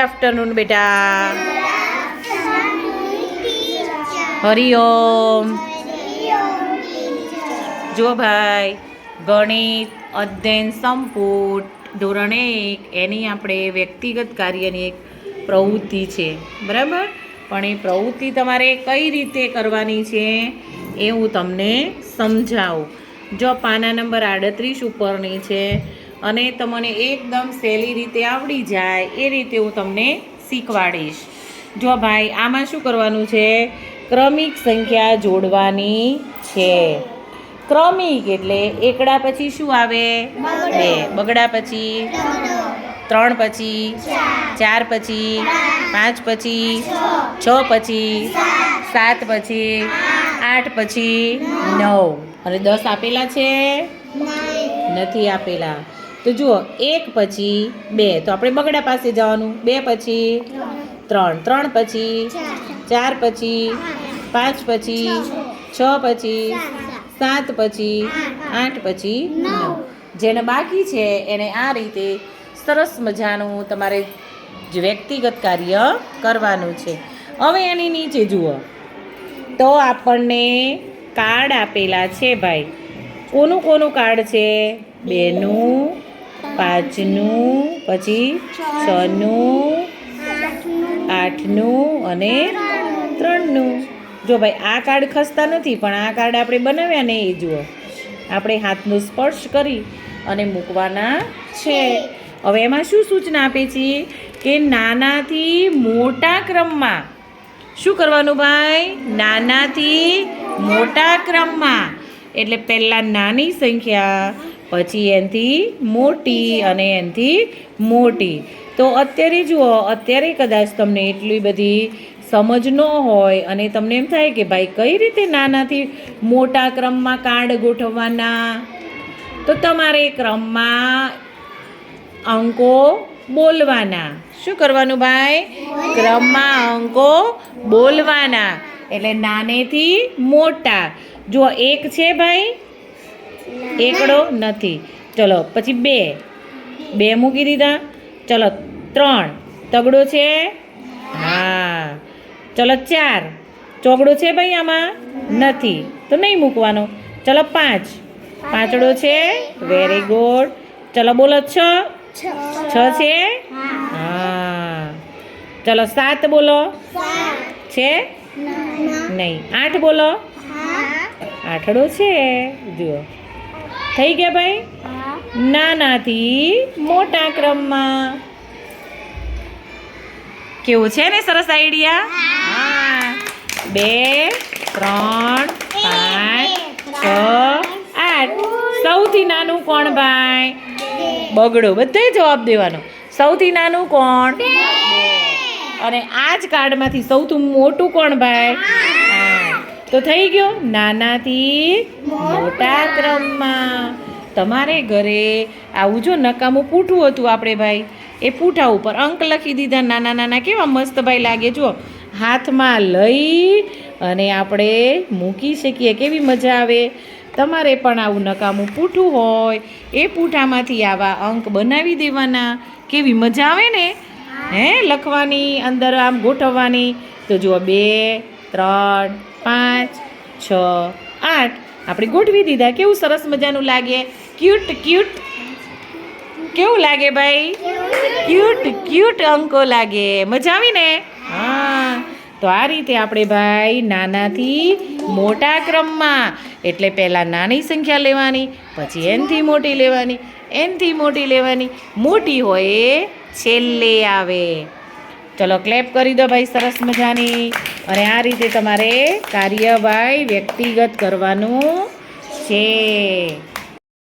Afternoon, બેટા. હરિઓમ. જો ભાઈ, ગણિત, અધ્યયન સંપુટ, ધોરણ એક, એની આપણે વ્યક્તિગત કાર્યની એક પ્રવૃત્તિ છે. બરાબર? પણ એ પ્રવૃત્તિ તમારે કઈ રીતે કરવાની છે એ હું તમને સમજાવું. જો પાના નંબર આડત્રીસ ઉપરની છે અને તમને એકદમ સહેલી રીતે આવડી જાય એ રીતે હું તમને શીખવાડીશ. જો ભાઈ, આમાં શું કરવાનું છે? ક્રમિક સંખ્યા જોડવાની છે. ક્રમિક એટલે એકડા પછી શું આવે? બે. બગડા પછી? ત્રણ પછી? ચાર પછી? પાંચ પછી? છ પછી? સાત પછી? આઠ પછી? નવ. અને દસ આપેલા છે? નથી આપેલા. તો જુઓ, એક પછી બે. તો આપણે બગડા પાસે જવાનું. બે પછી ત્રણ. ત્રણ પછી ચાર પછી પાંચ પછી છ પછી સાત પછી આઠ પછી નવ. જેને બાકી છે, એને આ રીતે સરસ મજાનું તમારે વ્યક્તિગત કાર્ય કરવાનું છે. હવે એની નીચે જુઓ. તો આપણને કાર્ડ આપેલા છે, ભાઈ. કોનું કોનું કાર્ડ છે? બેનું. પાંચનું, પછી છનું, આઠનું અને ત્રણનું. જો ભાઈ, આ કાર્ડ ખસતા નથી, પણ આ કાર્ડ આપણે બનાવ્યા ને એ જુઓ. આપણે હાથનો સ્પર્શ કરી અને મૂકવાના છે. હવે એમાં શું સૂચના આપે છે કે નાનાથી મોટા ક્રમમાં, શું કરવાનું ભાઈ? નાનાથી મોટા ક્રમમાં. એટલે પહેલાં નાની સંખ્યા પછી એનથી મોટી અને એનથી મોટી. તો અત્યારે જુઓ, અત્યારે કદાચ તમને એટલી બધી સમજ ન હોય અને તમને એમ થાય કે ભાઈ કઈ રીતે નાનાથી મોટા ક્રમમાં કાર્ડ ગોઠવવાના? તો તમારે ક્રમમાં અંકો બોલવાના. શું કરવાનું ભાઈ? ક્રમમાં અંકો બોલવાના. એટલે નાનેથી મોટા. જો એક છે ભાઈ એકડો નથી. ચલો પછી બે. બે મૂકી દીધા. ચલો ત્રણ. તગડો છે? હા. ચલો ચાર. ચોગડો છે ભાઈ આમાં? નથી. તો નહીં મૂકવાનો. ચલો પાંચ. પાંચડો છે? વેરી ગુડ ચલો બોલો છ. છ છે? હા. ચલો સાત બોલો. છે? નહીં. આઠ બોલો. આઠડો છે. જુઓ. થઈ ગયા ભાઈ? નાનાથી મોટા ક્રમમાં. કેવું છે ને સરસ આઈડિયા હા. બે ત્રણ પાંચ છ આઠ. સૌથી નાનું કોણ ભાઈ? બગડો બધે જવાબ દેવાનો. સૌથી નાનું કોણ? અને આ જ કાર્ડમાંથી સૌથી મોટું કોણ ભાઈ. તો થઈ ગયો નાનાથી મોટા ક્રમમાં. તમારે ઘરે આવું જો નકામું પૂઠું હતું આપણે ભાઈ, એ પૂઠા ઉપર અંક લખી દીધા. નાના નાના કેવા મસ્ત ભાઈ લાગે જો હાથમાં લઈ અને આપણે મૂકી શકીએ. કેવી મજા આવે. તમારે પણ આવું નકામું પૂઠું હોય, એ પૂઠામાંથી આવા અંક બનાવી દેવાના. કેવી મજા આવે ને? હે, લખવાની, અંદર આમ ગોઠવવાની. તો જુઓ, બે, ત્રણ પાંચ, છ, આઠ. આપણે ગોઠવી દીધા. કેવું સરસ મજાનું લાગે? ક્યુટ ક્યુટ કેવું લાગે ભાઈ? ક્યુટ ક્યુટ અંકો લાગે. મજા આવી ને? હા. તો આ રીતે આપણે ભાઈ નાનાથી મોટા ક્રમમાં, એટલે પહેલાં નાની સંખ્યા લેવાની, પછી એનથી મોટી લેવાની, એનથી મોટી લેવાની. મોટી હોય છેલ્લે આવે. ચલો ક્લેપ કરી દો ભાઈ સરસ મજાની. અને આ રીતે તમારે કાર્યવાહી વ્યક્તિગત કરવાનું છે.